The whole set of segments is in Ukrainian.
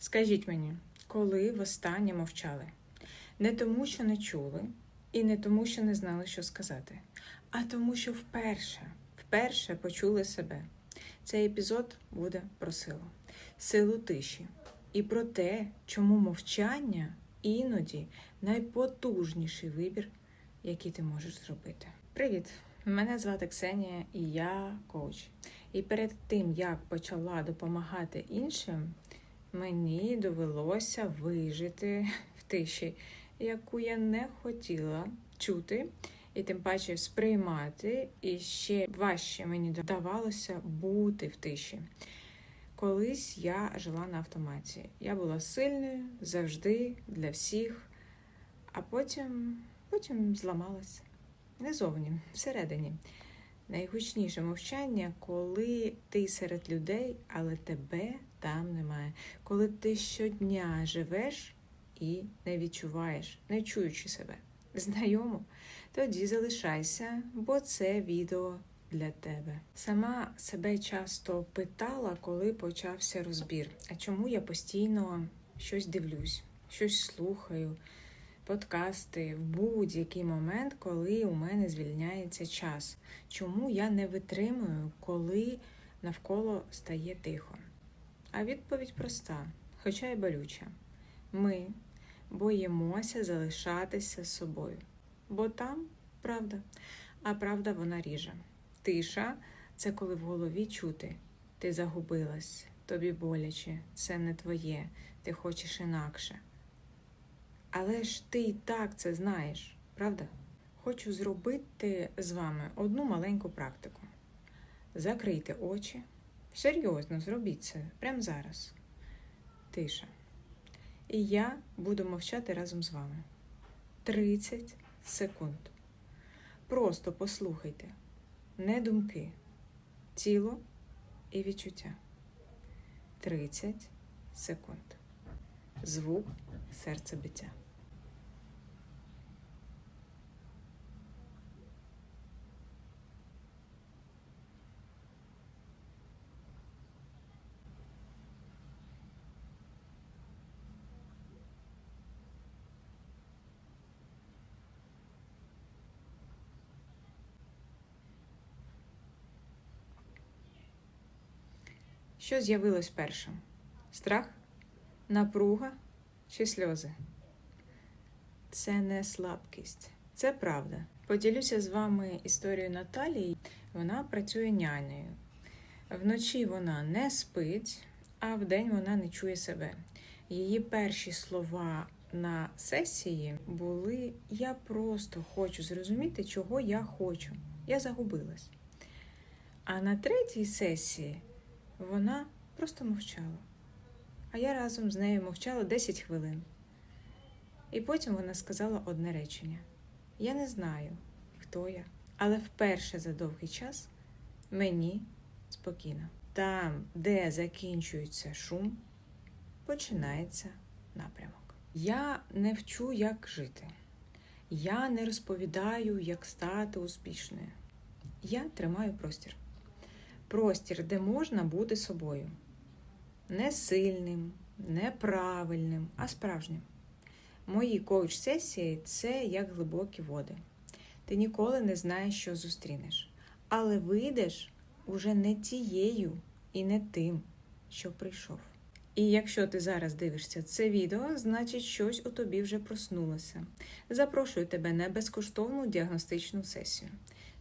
Скажіть мені, коли востаннє мовчали? Не тому, що не чули, і не тому, що не знали, що сказати, а тому, що вперше, вперше почули себе. Цей епізод буде про силу, силу тиші і про те, чому мовчання іноді найпотужніший вибір, який ти можеш зробити. Привіт! Мене звати Ксенія і я коуч. І перед тим, як почала допомагати іншим, мені довелося вижити в тиші, яку я не хотіла чути, і тим паче сприймати, і ще важче мені давалося бути в тиші. Колись я жила на автоматі. Я була сильною завжди для всіх, а потім, потім зламалася. Не зовні, всередині. Найгучніше мовчання, коли ти серед людей, але тебе там немає. Коли ти щодня живеш і не відчуваєш, не чуючи себе. Знайомо? Тоді залишайся, бо це відео для тебе. Сама себе часто питала, коли почався розбір. А чому я постійно щось дивлюсь, щось слухаю, подкасти в будь-який момент, коли у мене звільняється час? Чому я не витримую, коли навколо стає тихо? А відповідь проста, хоча й болюча. Ми боїмося залишатися собою, бо там правда, а правда вона ріже. Тиша це коли в голові чути. Ти загубилась, тобі боляче, це не твоє, ти хочеш інакше. Але ж ти і так це знаєш, правда? Хочу зробити з вами одну маленьку практику. Закрийте очі. Серйозно, зробіть це прямо зараз. Тиша. І я буду мовчати разом з вами. 30 секунд. Просто послухайте не думки, тіло і відчуття. 30 секунд. Звук серцебиття. Що з'явилось першим? Страх, напруга чи сльози? Це не слабкість, це правда. Поділюся з вами історією Наталії. Вона працює нянею. Вночі вона не спить, а вдень вона не чує себе. Її перші слова на сесії були: Я просто хочу зрозуміти, чого я хочу. Я загубилась. А на третій сесії вона просто мовчала. А я разом з нею мовчала 10 хвилин. І потім вона сказала одне речення: Я не знаю, хто я, але вперше за довгий час мені спокійно. Там, де закінчується шум, починається напрямок. Я не вчу, як жити. Я не розповідаю, як стати успішною. Я тримаю простір простір, де можна бути собою. Не сильним, не правильним, а справжнім. Мої коуч-сесії це як глибокі води. Ти ніколи не знаєш, що зустрінеш, але вийдеш уже не тією і не тим, що прийшов. І якщо ти зараз дивишся це відео, значить щось у тобі вже проснулося. Запрошую тебе на безкоштовну діагностичну сесію.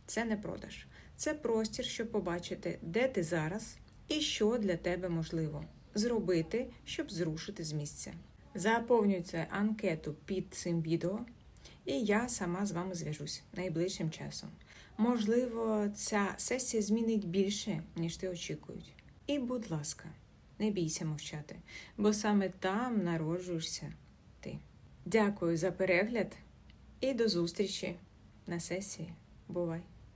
Це не продаж. Це простір, щоб побачити, де ти зараз і що для тебе можливо зробити, щоб зрушити з місця. Заповнюйте анкету під цим відео, і я сама з вами зв'яжусь найближчим часом. Можливо, ця сесія змінить більше, ніж ти очікують. І, будь ласка, не бійся мовчати, бо саме там народжуєшся ти. Дякую за перегляд і до зустрічі на сесії. Бувай!